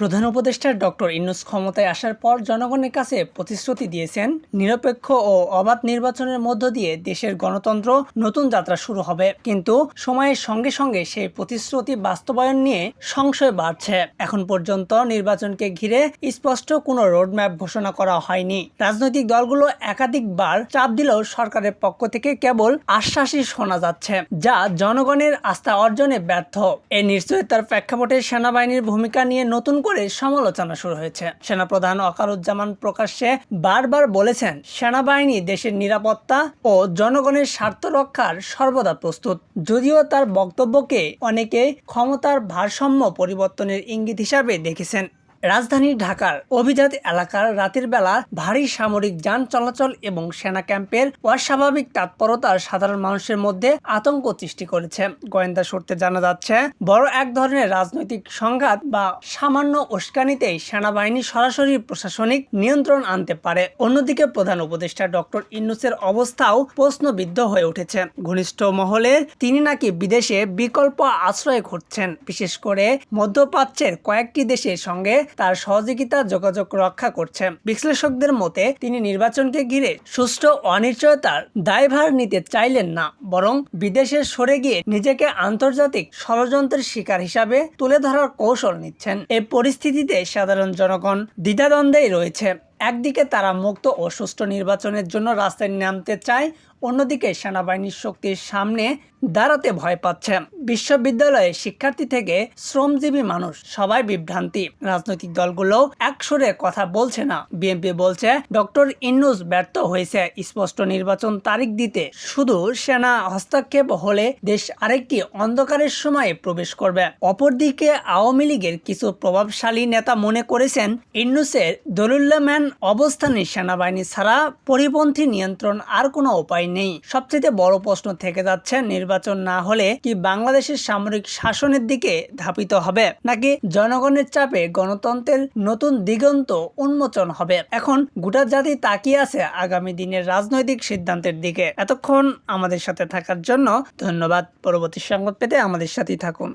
প্রধান উপদেষ্টা ডক্টর ইনুস ক্ষমতায় আসার পর জনগণের কাছে প্রতিশ্রুতি দিয়েছেন, নিরপেক্ষ ও অবাধ নির্বাচনের মধ্য দিয়ে দেশের গণতন্ত্র নতুন যাত্রা শুরু হবে। কিন্তু সময়ের সঙ্গে সঙ্গে সেই প্রতিশ্রুতি বাস্তবায়ন নিয়ে সংশয় বাড়ছে। এখন পর্যন্ত নির্বাচনকে ঘিরে স্পষ্ট কোনো রোডম্যাপ ঘোষণা করা হয়নি। রাজনৈতিক দলগুলো একাধিকবার চাপ দিলেও সরকারের পক্ষ থেকে কেবল আশ্বাসই শোনা যাচ্ছে, যা জনগণের আস্থা অর্জনে ব্যর্থ। এই নিশ্চয়তার প্রেক্ষাপটে সেনাবাহিনীর ভূমিকা নিয়ে নতুন করে সমালোচনা শুরু হয়েছে। সেনাপ্রধান অকারুজ্জামান প্রকাশ্যে বারবার বলেছেন, সেনাবাহিনী দেশের নিরাপত্তা ও জনগণের স্বার্থ রক্ষার সর্বদা প্রস্তুত। যদিও তার বক্তব্যকে অনেকে ক্ষমতার ভারসাম্য পরিবর্তনের ইঙ্গিত হিসাবে দেখেছেন। রাজধানী ঢাকার অভিজাত এলাকার রাতের বেলা ভারী সামরিক যান চলাচল এবং সেনা ক্যাম্পের অস্বাভাবিক তৎপরতা সাধারণ মানুষের মধ্যে আতঙ্ক সৃষ্টি করেছে। গোয়েন্দা সূত্রে জানা যাচ্ছে, বড় এক ধরনের রাজনৈতিক সংঘাত বা সামান্য উস্কানিতেই সেনাবাহিনী সরাসরি প্রশাসনিক নিয়ন্ত্রণ আনতে পারে। অন্যদিকে প্রধান উপদেষ্টা ডক্টর ইন্নুসের অবস্থাও প্রশ্নবিদ্ধ হয়ে উঠেছে। ঘনিষ্ঠ মহলের তিনি নাকি বিদেশে বিকল্প আশ্রয় খুঁজছেন। বিশেষ করে মধ্যপ্রাচ্যের কয়েকটি দেশের সঙ্গে তার সহযোগিতা যোগাযোগ রক্ষা করছেন। বিশ্লেষকদের মতে, তিনি নির্বাচনকে ঘিরে সুষ্ঠু অনিশ্চয়তার দায়ভার নিতে চাইলেন না, বরং বিদেশে সরে গিয়ে নিজেকে আন্তর্জাতিক ষড়যন্ত্রের শিকার হিসাবে তুলে ধরার কৌশল নিচ্ছেন। এ পরিস্থিতিতে সাধারণ জনগণ দ্বিধাদ্বন্দ্বেই রয়েছে। একদিকে তারা মুক্ত ও সুষ্ঠু নির্বাচনের জন্য রাস্তায় নামতে চায়, অন্যদিকে সেনাবাহিনীর শক্তির সামনে দাঁড়াতে ভয় পাচ্ছে। বিশ্ববিদ্যালয়ে শিক্ষার্থী থেকে শ্রমজীবী মানুষ সবাই বিভ্রান্তি। রাজনৈতিক দলগুলো একসুরে কথা বলছে না। বিএনপি বলছে, ডক্টর ইন্নুস ব্যর্থ হয়েছে। স্পষ্ট নির্বাচন তারিখ দিতে শুধু সেনা হস্তক্ষেপ হলে দেশ আরেকটি অন্ধকারের সময়ে প্রবেশ করবে। অপরদিকে আওয়ামী লীগের কিছু প্রভাবশালী নেতা মনে করেছেন ইন্নুসের দলুল্লাম্যান অবস্থানে সেনাবাহিনী ছাড়া পরিপন্থী নিয়ন্ত্রণ আর কোনো উপায় নেই। সবচেয়ে বড় প্রশ্ন থেকে যাচ্ছে, নির্বাচন না হলে কি বাংলাদেশের সামরিক শাসনের দিকে ধাপিত হবে? নাকি জনগণের চাপে গণতন্ত্রের নতুন দিগন্ত উন্মোচন হবে? এখন গোটা জাতি তাকিয়ে আছে আগামী দিনের রাজনৈতিক সিদ্ধান্তের দিকে। এতক্ষণ আমাদের সাথে থাকার জন্য ধন্যবাদ। পরবর্তী সংবাদ পেতে আমাদের সাথেই থাকুন।